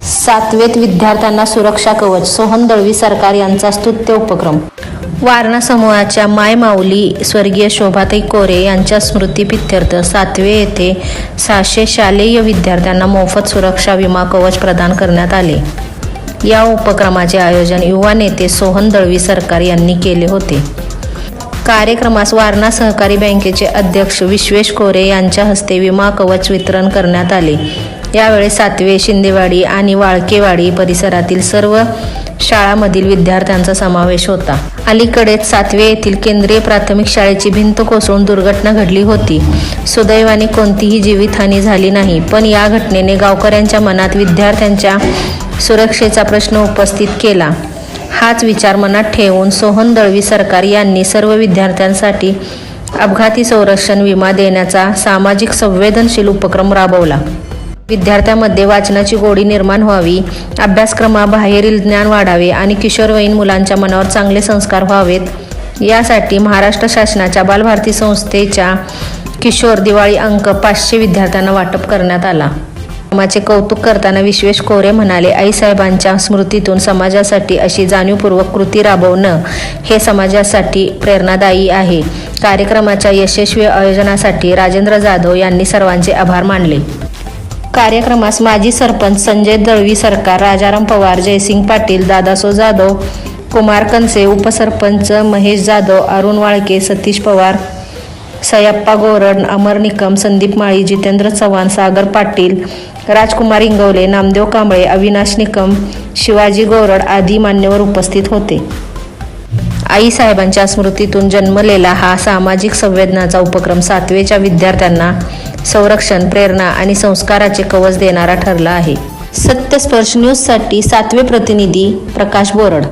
सातवेत विद्यार्थ्यांना सुरक्षा कवच सोहन दळवी सरकार यांचा स्तुत्य उपक्रम. वारणा समूहाच्या माय माऊली स्वर्गीय शोभाताई कोरे यांच्या स्मृतीपित्यर्थ सातवे येथे सहाशे शालेय विद्यार्थ्यांना मोफत सुरक्षा विमा कवच प्रदान करण्यात आले. या उपक्रमाचे आयोजन युवा नेते सोहन दळवी सरकार यांनी केले होते. कार्यक्रमास वारणा सहकारी बँकेचे अध्यक्ष विश्वेश कोरे यांच्या हस्ते विमा कवच वितरण करण्यात आले. यावेळी सातवे शिंदेवाडी आणि वाळकेवाडी परिसरातील सर्व शाळांमधील विद्यार्थ्यांचा समावेश होता. अलीकडेच सातवे येथील केंद्रीय प्राथमिक शाळेची भिंत कोसळून दुर्घटना घडली होती. सुदैवाने कोणतीही जीवितहानी झाली नाही पण या घटनेने गावकऱ्यांच्या मनात विद्यार्थ्यांच्या सुरक्षेचा प्रश्न उपस्थित केला. हाच विचार मनात ठेवून सोहन दळवी सरकार यांनी सर्व विद्यार्थ्यांसाठी अपघाती संरक्षण विमा देण्याचा सामाजिक संवेदनशील उपक्रम राबवला. विद्यार्थ्यांमध्ये वाचनाची गोडी निर्माण व्हावी अभ्यासक्रमाबाहेरील ज्ञान वाढावे आणि किशोरवयीन मुलांच्या मनावर चांगले संस्कार व्हावेत यासाठी महाराष्ट्र शासनाच्या बालभारती संस्थेच्या किशोर दिवाळी अंक पाचशे विद्यार्थ्यांना वाटप करण्यात आला. कामाचे कौतुक करताना विश्वेश कोरे म्हणाले आईसाहेबांच्या स्मृतीतून समाजासाठी अशी जाणीवपूर्वक कृती राबवणं हे समाजासाठी प्रेरणादायी आहे. कार्यक्रमाच्या यशस्वी आयोजनासाठी राजेंद्र जाधव यांनी सर्वांचे आभार मानले. कार्यक्रमास माजी सरपंच संजय दळवी सरकार राजाराम पवार जयसिंग पाटील दादासो जाधव कुमार कनसे उपसरपंच महेश जाधव अरुण वाळके सतीश पवार सयाप्पा गोरड अमर निकम संदीप माळी जितेंद्र चव्हाण सागर पाटील राजकुमार इंगवले नामदेव कांबळे अविनाश निकम शिवाजी गोरड आदी मान्यवर उपस्थित होते. आई साहेबांच्या स्मृतीतून जन्मलेला हा सामाजिक संवेदनाचा उपक्रम सातवेच्या विद्यार्थ्यांना संरक्षण प्रेरणा आणि संस्काराचे कवच देणारा ठरला आहे. सत्यस्पर्श न्यूजसाठी सातवे प्रतिनिधी प्रकाश बोरड.